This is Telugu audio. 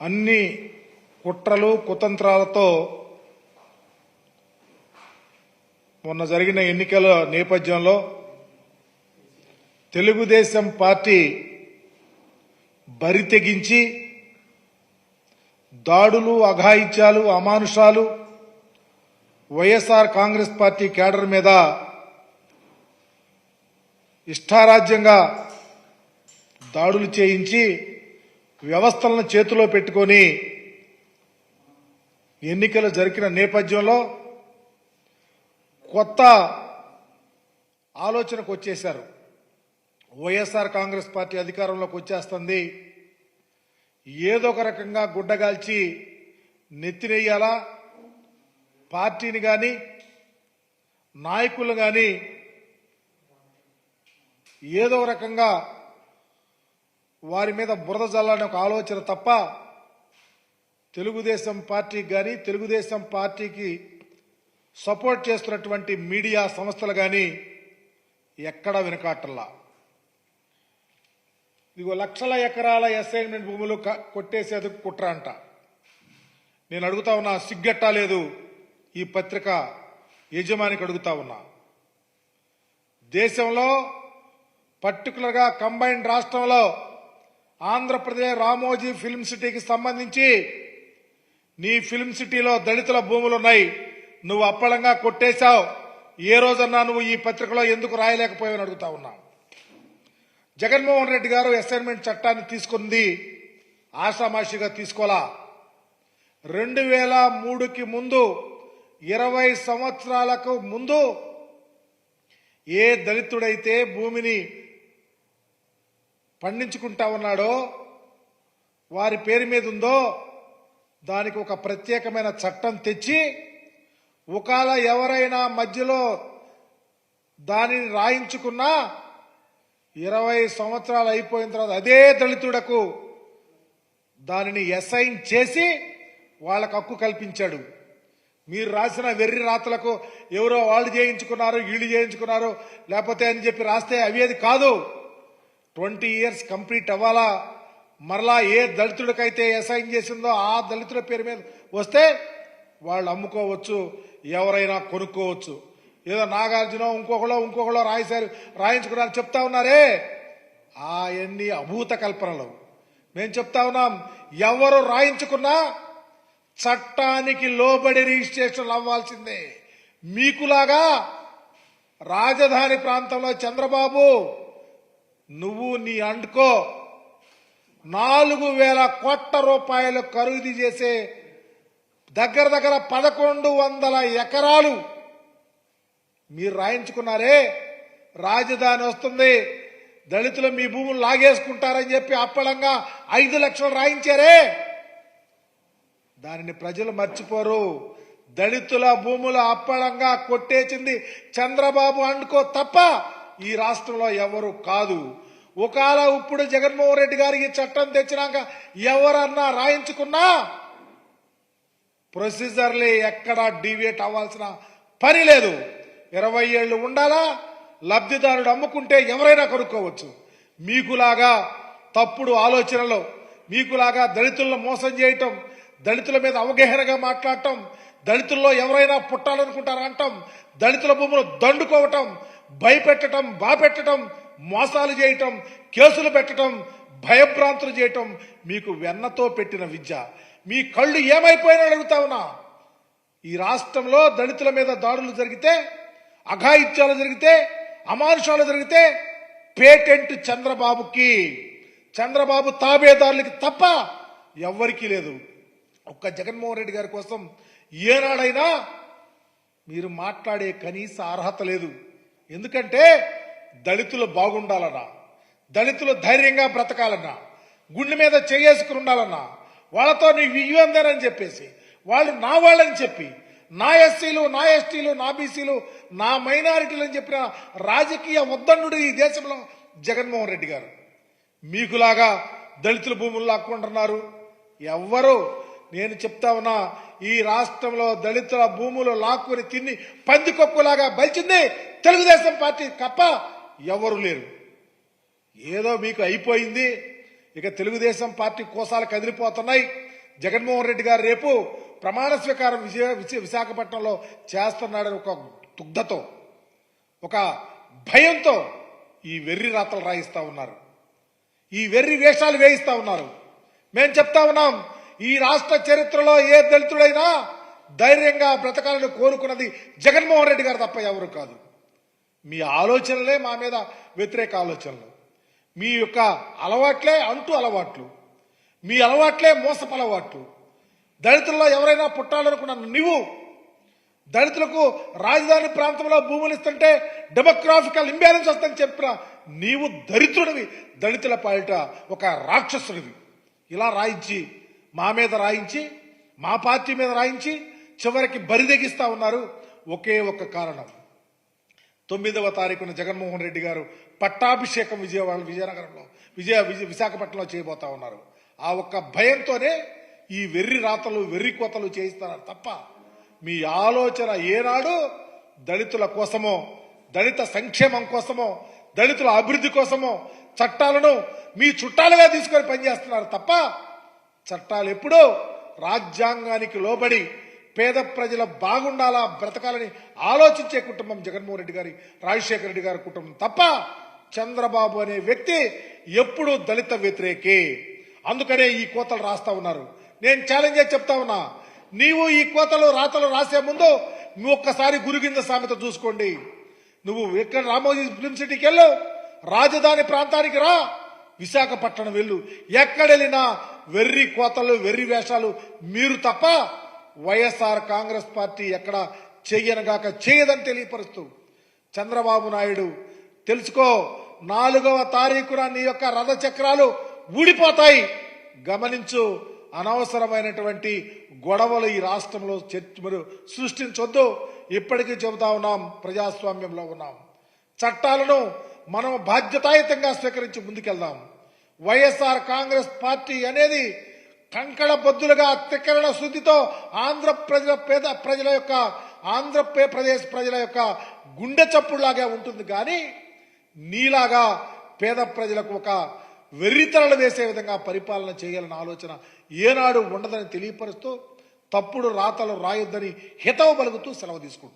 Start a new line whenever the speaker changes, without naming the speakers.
అన్ని కుట్రలు కుతంత్రాలతో మొన్న జరిగిన ఎన్నికల నేపథ్యంలో తెలుగుదేశం పార్టీ బరి తెగించి దాడులు అఘాయిత్యాలు అమానుషాలు వైఎస్ఆర్ కాంగ్రెస్ పార్టీ కేడర్ మీద ఇష్టారాజ్యంగా దాడులు చేయించి వ్యవస్థలను చేతిలో పెట్టుకొని ఎన్నికలు జరిగిన నేపథ్యంలో కొత్త ఆలోచనకు వచ్చేశారు. వైఎస్ఆర్ కాంగ్రెస్ పార్టీ అధికారంలోకి వచ్చేస్తుంది. ఏదో ఒక రకంగా గుడ్డగాల్చి నెత్తినేయాలా? పార్టీని కానీ నాయకులు కానీ ఏదో రకంగా వారి మీద బురద జల్లని ఒక ఆలోచన తప్ప తెలుగుదేశం పార్టీకి కానీ తెలుగుదేశం పార్టీకి సపోర్ట్ చేస్తున్నటువంటి మీడియా సంస్థలు కానీ ఎక్కడా వెనుకాటల్లా. ఇదిగో లక్షల ఎకరాల అసైన్మెంట్ భూములు కొట్టేసేది కుట్ర అంట. నేను అడుగుతా ఉన్నా సిగ్గట్టా లేదు ఈ పత్రిక యజమానికి అడుగుతా ఉన్నా. దేశంలో పర్టికులర్గా కంబైన్డ్ రాష్ట్రంలో ఆంధ్రప్రదేశ్ రామోజీ ఫిల్మ్ సిటీకి సంబంధించి నీ ఫిల్మ్ సిటీలో దళితుల భూములు ఉన్నాయి నువ్వు అప్పళంగా కొట్టేశావు. ఏ రోజన్నా నువ్వు ఈ పత్రికలో ఎందుకు రాయలేకపోయావని అడుగుతా ఉన్నా. జగన్మోహన్ రెడ్డి గారు అసైన్మెంట్ చట్టాన్ని తీసుకుంది. ఆషామాషిగా తీసుకోలా. రెండు వేల మూడుకి ముందు ఇరవై సంవత్సరాలకు ముందు ఏ దళితుడైతే భూమిని పండించుకుంటా ఉన్నాడో వారి పేరు మీద ఉందో దానికి ఒక ప్రత్యేకమైన చట్టం తెచ్చి ఒకవేళ ఎవరైనా మధ్యలో దానిని రాయించుకున్నా ఇరవై సంవత్సరాలు అయిపోయిన తర్వాత అదే దళితుడకు దానిని అసైన్ చేసి వాళ్ళకు హక్కు కల్పించాడు. మీరు రాసిన వెర్రి రాతలకు ఎవరో వాళ్ళు చేయించుకున్నారు వీళ్ళు చేయించుకున్నారు లేకపోతే అని చెప్పి రాస్తే అవి అది కాదు. ట్వంటీ ఇయర్స్ కంప్లీట్ అవ్వాలా? మరలా ఏ దళితుడికైతే అసైన్ చేసిందో ఆ దళితుల పేరు మీద వస్తే వాళ్ళు అమ్ముకోవచ్చు ఎవరైనా కొనుక్కోవచ్చు. ఏదో నాగార్జున ఇంకొకలో ఇంకొకలో రాయిసారు రాయించుకున్నారు. చెప్తా ఉన్నారే? ఆయన్ని అభూత కల్పనలు. మేము చెప్తా ఉన్నాం ఎవరు రాయించుకున్నా చట్టానికి లోబడి రిజిస్ట్రేషన్ అవ్వాల్సిందే. మీకులాగా రాజధాని ప్రాంతంలో చంద్రబాబు నువ్వు నీ అండుకో. నాలుగు వేల కోట్ల రూపాయలు ఖరీదు చేసే దగ్గర దగ్గర పదకొండు వందల ఎకరాలు మీరు రాయించుకున్నారే. రాజధాని వస్తుంది. దళితులు మీ భూములు లాగేసుకుంటారని చెప్పి అప్పలంగా ఐదు లక్షలు రాయించారే. దానిని ప్రజలు మర్చిపోరు. దళితుల భూములు అప్పడంగా కొట్టేసింది చంద్రబాబు అండుకో తప్ప ఈ రాష్ట్రంలో ఎవరు కాదు. ఒకవేళ ఇప్పుడు జగన్మోహన్ రెడ్డి గారికి చట్టం తెచ్చినాక ఎవరన్నా రాయించుకున్నా ప్రొసీజర్లే ఎక్కడా డీవియేట్ అవ్వాల్సిన పని లేదు. ఇరవై ఏళ్ళు ఉండాలా? లబ్ధిదారుడు అమ్ముకుంటే ఎవరైనా కొనుక్కోవచ్చు. మీకులాగా తప్పుడు ఆలోచనలు మీకులాగా దళితులను మోసం చేయటం దళితుల మీద అవగాహనగా మాట్లాడటం దళితుల్లో ఎవరైనా పుట్టాలనుకుంటారా అంటాం దళితుల భూములు దండుకోవటం భయపెట్టడం బాపెట్టడం మోసాలు చేయటం కేసులు పెట్టడం భయభ్రాంతులు చేయటం మీకు వెన్నతో పెట్టిన విద్య. మీ కళ్ళు ఏమైపోయినా అడుగుతా ఉన్నా. ఈ రాష్ట్రంలో దళితుల మీద దాడులు జరిగితే అఘాయిత్యాలు జరిగితే అమానుషాలు జరిగితే పేటెంట్ చంద్రబాబుకి. చంద్రబాబు తాబేదారులకి తప్ప ఎవ్వరికీ లేదు. ఒక్క జగన్మోహన్ రెడ్డి గారి కోసం ఏనాడైనా మీరు మాట్లాడే కనీస అర్హత లేదు. ఎందుకంటే దళితులు బాగుండాలన్నా దళితులు ధైర్యంగా బ్రతకాలన్నా గుండె మీద చేసుకుని ఉండాలన్నా వాళ్ళతో నీ వియ్యందరని చెప్పేసి వాళ్ళు నా వాళ్ళని చెప్పి నా ఎస్సీలు నా ఎస్టీలు నా బీసీలు నా మైనారిటీలు అని చెప్పిన రాజకీయ ఉద్దండు ఈ దేశంలో జగన్మోహన్ రెడ్డి గారు. మీకులాగా దళితుల భూములు లాక్కుంటున్నారు. ఎవ్వరూ నేను చెప్తా ఉన్నా ఈ రాష్ట్రంలో దళితుల భూములు లాక్కుని తిని పందికొక్కులాగా బలిచింది తెలుగుదేశం పార్టీ తప్ప ఎవరు లేరు. ఏదో మీకు అయిపోయింది. ఇక తెలుగుదేశం పార్టీ కోసాలు కదిలిపోతున్నాయి. జగన్మోహన్ రెడ్డి గారు రేపు ప్రమాణ స్వీకారం విజయ విశాఖపట్నంలో చేస్తున్నాడని ఒక దుగ్ధతో ఒక భయంతో ఈ వెర్రి రాతలు రాయిస్తా ఉన్నారు. ఈ వెర్రి వేషాలు వేయిస్తా ఉన్నారు. మేము చెప్తా ఉన్నాం ఈ రాష్ట్ర చరిత్రలో ఏ దళితుడైనా ధైర్యంగా బ్రతకాలని కోరుకున్నది జగన్మోహన్ రెడ్డి గారు తప్ప ఎవరు కాదు. మీ ఆలోచనలే మా మీద వ్యతిరేక ఆలోచనలు. మీ యొక్క అలవాట్లే అంటూ అలవాట్లు. మీ అలవాట్లే మోసపు అలవాట్లు. దళితుల్లో ఎవరైనా పుట్టాలనుకున్నాను నువ్వు దళితులకు రాజధాని ప్రాంతంలో భూములు ఇస్తుంటే డెమోగ్రాఫికల్ ఇంబ్యాలెన్స్ వస్తుందని చెప్పిన నీవు దరిద్రుడివి. దళితుల పాలిట ఒక రాక్షసుడివి. ఇలా రాయించి మా మీద రాయించి మా పార్టీ మీద రాయించి చివరికి బరిదెగిస్తా ఉన్నారు ఒకే ఒక్క కారణం. తొమ్మిదవ తారీఖున జగన్మోహన్ రెడ్డి గారు పట్టాభిషేకం విజయవాడ విజయనగరంలో విజయ విజయ విశాఖపట్నంలో చేయబోతా ఉన్నారు. ఆ ఒక్క భయంతోనే ఈ వెర్రి రాతలు వెర్రి కోతలు చేయిస్తున్నారు తప్ప మీ ఆలోచన ఏనాడు దళితుల కోసమో దళిత సంక్షేమం కోసమో దళితుల అభివృద్ధి కోసమో చట్టాలను మీ చుట్టాలుగా తీసుకొని పనిచేస్తున్నారు తప్ప చట్టాలు ఎప్పుడో రాజ్యాంగానికి లోబడి పేద ప్రజల బాగుండాలా బ్రతకాలని ఆలోచించే కుటుంబం జగన్మోహన్ రెడ్డి గారి రాజశేఖర రెడ్డి గారి కుటుంబం తప్ప చంద్రబాబు అనే వ్యక్తి ఎప్పుడూ దళిత వ్యతిరేకే. అందుకనే ఈ కోతలు రాస్తా ఉన్నారు. నేను ఛాలెంజ్ చేసి చెప్తా ఉన్నా నీవు ఈ కోతలు రాతలు రాసే ముందు నువ్వు ఒక్కసారి గురుగింద సామెత చూసుకోండి. నువ్వు ఎక్కడ రామోజీ ఫిలిం సిటీకి వెళ్ళు రాజధాని ప్రాంతానికి రా విశాఖపట్నం వెళ్ళు. ఎక్కడెళ్ళినా వెర్రి కోతలు వెర్రి వేషాలు మీరు తప్ప వైఎస్ఆర్ కాంగ్రెస్ పార్టీ ఎక్కడ చేయనగాక చేయదని తెలియపరుస్తూ చంద్రబాబు నాయుడు తెలుసుకో నాలుగవ తారీఖున నీ యొక్క రథ చక్రాలు ఊడిపోతాయి. గమనించు అనవసరమైనటువంటి గొడవలు ఈ రాష్ట్రంలో చర్చ సృష్టించొద్దు. ఇప్పటికీ చెబుతా ఉన్నాం ప్రజాస్వామ్యంలో ఉన్నాం. చట్టాలను మనం బాధ్యతాయుతంగా స్వీకరించి ముందుకెళ్దాం. వైఎస్ఆర్ కాంగ్రెస్ పార్టీ అనేది కంకణ బద్దులుగా తిక్కరణ శుద్ధితో ఆంధ్ర ప్రజల పేద ప్రజల యొక్క ఆంధ్రప్రదేశ్ ప్రజల యొక్క గుండె చప్పుడులాగా ఉంటుంది. కానీ నీలాగా పేద ప్రజలకు ఒక వెర్రితరలు వేసే విధంగా పరిపాలన చేయాలన్న ఆలోచన ఏనాడు ఉండదని తెలియపరుస్తూ తప్పుడు రాతలు రాయొద్దని హితవు పలుకుతూ సెలవు తీసుకుంటాం